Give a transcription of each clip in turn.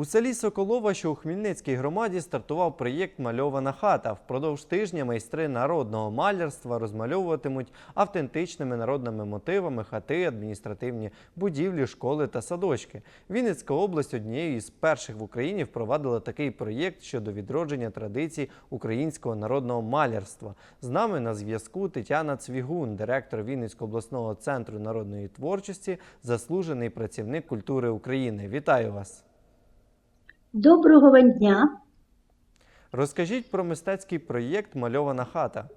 У селі Соколова, що у Хмельницькій громаді, стартував проєкт Мальована хата. Впродовж тижня майстри народного малярства розмальовуватимуть автентичними народними мотивами хати, адміністративні будівлі, школи та садочки. Вінницька область однією із перших в Україні впровадила такий проєкт щодо відродження традицій українського народного малярства. З нами на зв'язку Тетяна Цвігун, директор Вінницького обласного центру народної творчості, заслужений працівник культури України. Вітаю вас! Доброго вам дня. Розкажіть про мистецький проєкт Мальована хата.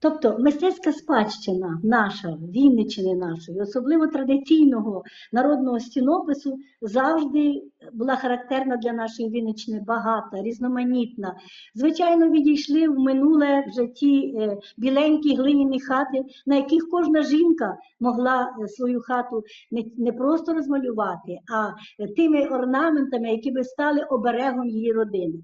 Тобто мистецька спадщина наша, Вінниччини нашої, особливо традиційного народного стінопису, завжди була характерна для нашої Вінниччини, багата, різноманітна. Звичайно, відійшли в минуле вже ті е, біленькі глиняні хати, на яких кожна жінка могла е, свою хату не, просто розмалювати, а е, тими орнаментами, які би стали оберегом її родини.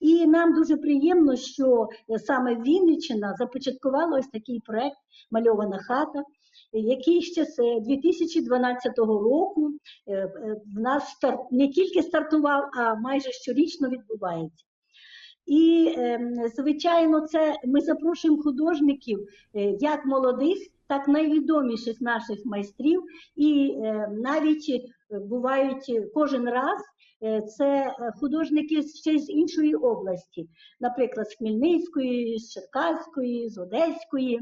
І нам дуже приємно, що е, саме Вінниччина започаткувала ось такий проект Мальована хата, е, який ще з е, 2012 року е, е, в нас не тільки стартував, а майже щорічно відбувається. І, ем, звичайно, це ми запрошуємо художників е, як молодих, так найвідоміших наших майстрів. І е, навіть е, бувають е, кожен раз е, це е, художники ще з іншої області, наприклад, з Хмельницької, з Черкаської, з Одеської.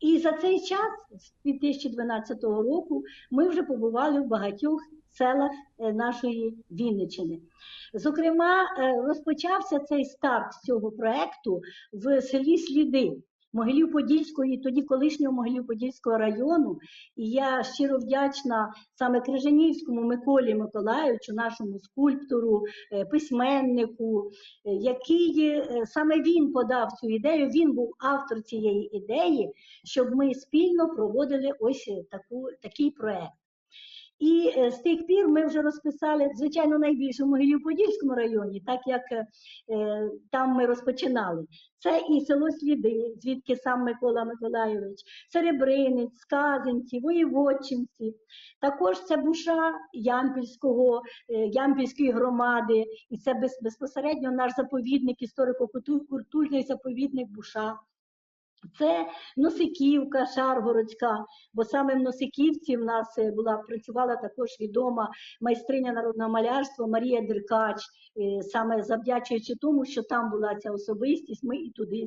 І за цей час, з 2012 року, ми вже побували в багатьох селах нашої Вінниччини. Зокрема, розпочався цей старт цього проекту в селі Сліди Могилів-Подільської, тоді колишнього Могилів-Подільського району. І я щиро вдячна саме Крижанівському Миколі Миколайовичу, нашому скульптору, е, письменнику, е, який е, саме він подав цю ідею. Він був автор цієї ідеї, щоб ми спільно проводили ось таку, такий проект. І е, з тих пір ми вже розписали, звичайно, найбільше в Могилів-Подільському районі, так як е, там ми розпочинали. Це і село Сліди, звідки сам Микола Миколайович, Серебринець, Сказинці, Воєводчинці. Також це Буша Ямпільського, е, Ямпільської громади, і це без, безпосередньо наш заповідник, історико-культурний заповідник Буша. Це Носиківка, Шаргородська, бо саме в Носиківці в нас е, була працювала також відома майстриня народного малярства Марія Деркач, е, саме завдячуючи тому, що там була ця особистість, ми і туди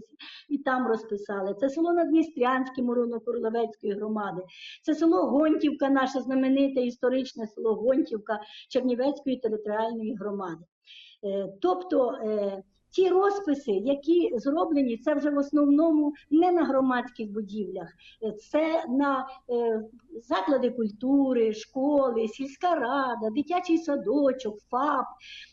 і там розписали. Це село Надністрянське Муроно-Курловецької громади, це село Гонтівка, наше знамените історичне село Гонтівка Чернівецької територіальної громади. Е, Тобто ті розписи, які зроблені, це вже в основному не на громадських будівлях, це на е, заклади культури, школи, сільська рада, дитячий садочок, ФАП.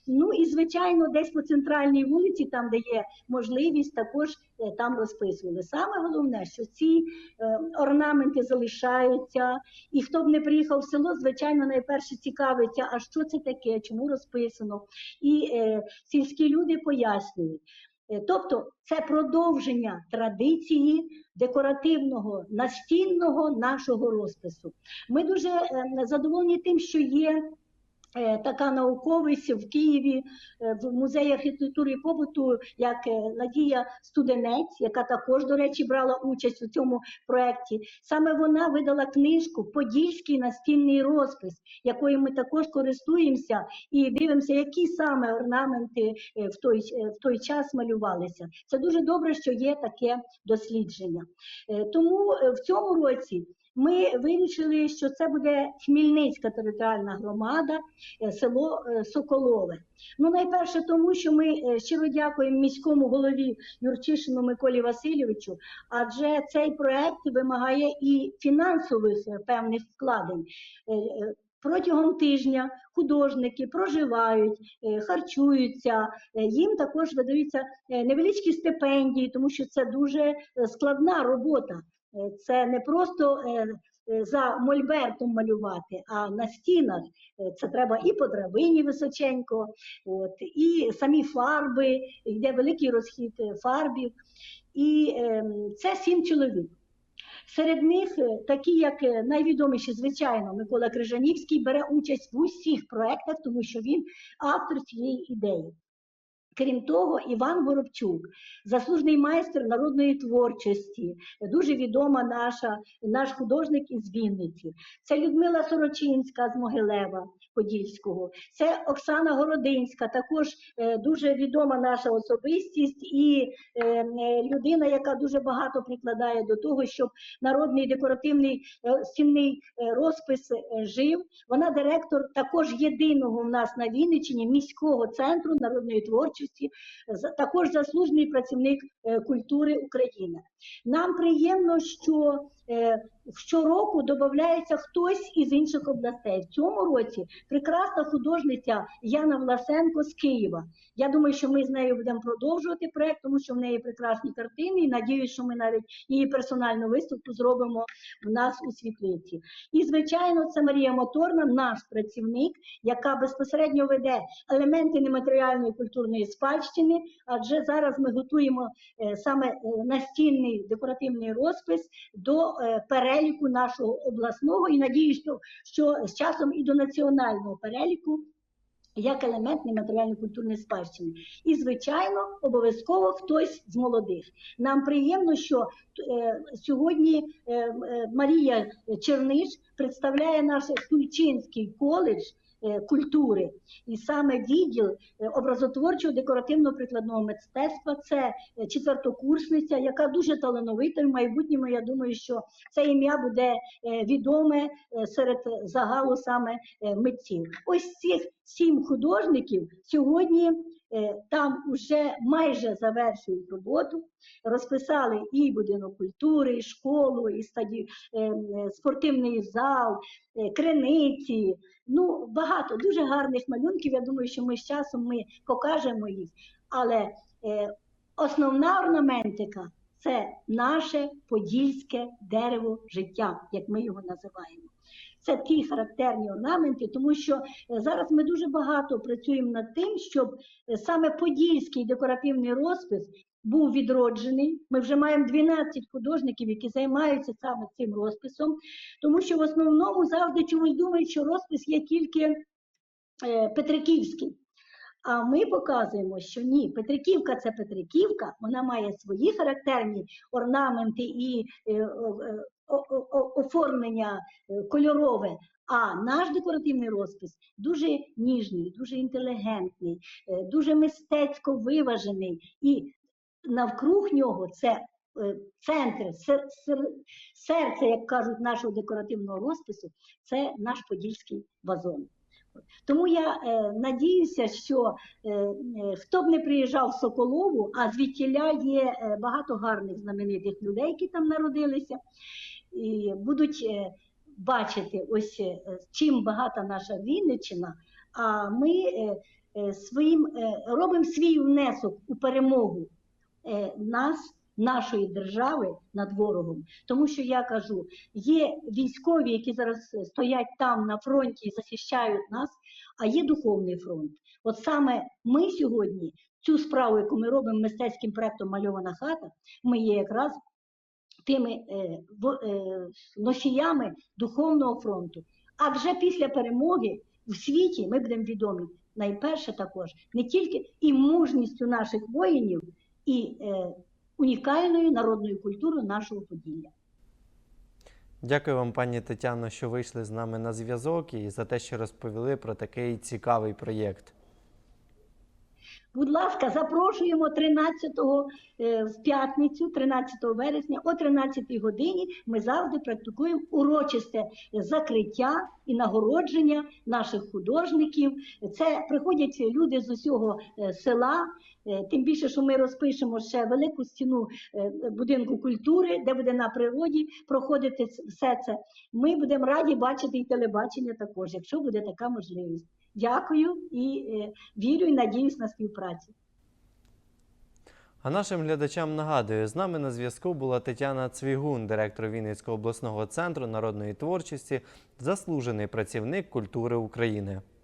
Ну і звичайно, десь по центральній вулиці, там де є можливість, також е, там розписували. Саме головне, що ці е, орнаменти залишаються, і хто б не приїхав в село, звичайно, найперше цікавиться, а що це таке, чому розписано. І е, сільські люди пояснюють. Е, Тобто це продовження традиції декоративного настінного нашого розпису. Ми дуже е, задоволені тим, що є така науковість в Києві е, в музеї архітектури і побуту, як е, Надія Студенець, яка також, до речі, брала участь у цьому проєкті. Саме вона видала книжку Подільський настінний розпис, якою ми також користуємося і дивимося, які саме орнаменти е, в той, е, в той час малювалися. Це дуже добре, що є таке дослідження. Е, Тому е, в цьому році. Ми вирішили, що це буде Хмельницька територіальна громада, е, село е, Соколове. Ну, найперше, тому що ми е, щиро дякуємо міському голові Юрчишину Миколі Васильовичу, адже цей проект вимагає і фінансових певних вкладень. Протягом тижня художники проживають, харчуються, їм також видаються невеличкі стипендії, тому що це дуже складна робота. Е, Це не просто е, е, за мольбертом малювати, а на стінах це треба і по драбині височенько, от, і самі фарби, йде великий розхід фарбів. І ем, це сім чоловік. Серед них такі, як найвідоміші, звичайно, Микола Крижанівський бере участь в усіх проектах, тому що він автор цієї ідеї. Крім того, Іван Горобчук, заслужений майстер народної творчості, дуже відома наша, наш художник із Вінниці. Це Людмила Сорочинська з Могилева Подільського, це Оксана Городинська, також е, дуже відома наша особистість і е, людина, яка дуже багато прикладає до того, щоб народний декоративний е, стінний розпис жив. Вона директор також єдиного в нас на Вінниччині міського центру народної творчості, за- також заслужений працівник е, культури України. Нам приємно, що е, щороку додається хтось із інших областей. В цьому році прекрасна художниця Яна Власенко з Києва. Я думаю, що ми з нею будемо продовжувати проект, тому що в неї прекрасні картини. І надіюсь, що ми навіть її персональну виставку зробимо в нас у світлиці. І звичайно, це Марія Моторна, наш працівник, яка безпосередньо веде елементи нематеріальної культурної спадщини. Адже зараз ми готуємо е, саме е, настінний декоративний розпис до е, переліку нашого обласного і надіюсь, що, з часом і до національного переліку. Як елемент нематеріальної культурної спадщини. І, звичайно, обов'язково хтось з молодих. Нам приємно, що е, сьогодні е, е, Марія Черниш представляє наш Тульчинський коледж культури. І саме відділ е, образотворчого декоративно-прикладного мистецтва це е, четвертокурсниця, яка дуже талановита. В майбутньому я думаю, що це ім'я буде е, відоме е, серед загалу саме е, митців. Ось цих сім художників сьогодні е, там вже майже завершують роботу. Розписали і будинок культури, і школу, і стаді... е, е, спортивний зал, е, криниці. Ну, багато дуже гарних малюнків. Я думаю, що ми з часом ми покажемо їх. Але е, основна орнаментика це наше подільське дерево життя, як ми його називаємо. Це ті характерні орнаменти, тому що е, зараз ми дуже багато працюємо над тим, щоб е, саме подільський декоративний розпис був відроджений. Ми вже маємо 12 художників, які займаються саме цим розписом, тому що в основному завжди чомусь думають, що розпис є тільки е, Петриківський. А ми показуємо, що ні, Петриківка це Петриківка, вона має свої характерні орнаменти і е, оформлення е, кольорове. А наш декоративний розпис дуже ніжний, дуже інтелігентний, е, дуже мистецько виважений. І навкруг нього це е, центр, сер- сер- серце, як кажуть, нашого декоративного розпису, це наш подільський вазон. Тому я е, надіюся, що е, хто б не приїжджав в Соколову, а звідтіля є багато гарних знаменитих людей, які там народилися, будуть е, бачити, ось е, чим багата наша Вінниччина. А ми е, своїм робимо свій внесок у перемогу нас, нашої держави над ворогом. Тому що я кажу, є військові, які зараз стоять там на фронті і захищають нас, а є духовний фронт. От саме ми сьогодні цю справу, яку ми робимо мистецьким проектом Мальована хата, ми є якраз тими е, е, носіями духовного фронту. А вже після перемоги в світі ми будемо відомі найперше також не тільки і мужністю наших воїнів, і е, унікальною народною культурою нашого Поділля. Дякую вам, пані Тетяно, що вийшли з нами на зв'язок і за те, що розповіли про такий цікавий проєкт. Будь ласка, запрошуємо 13-го е, в п'ятницю, 13 вересня, о 13 годині. Ми завжди практикуємо урочисте закриття і нагородження наших художників. Це приходять люди з усього е, села. Е, Тим більше, що ми розпишемо ще велику стіну е, будинку культури, де буде на природі проходити все це. Ми будемо раді бачити і телебачення також, якщо буде така можливість. Дякую і е, вірю і надіюсь на співпрацю. А нашим глядачам нагадую, з нами на зв'язку була Тетяна Цвігун, директор Вінницького обласного центру народної творчості, заслужений працівник культури України.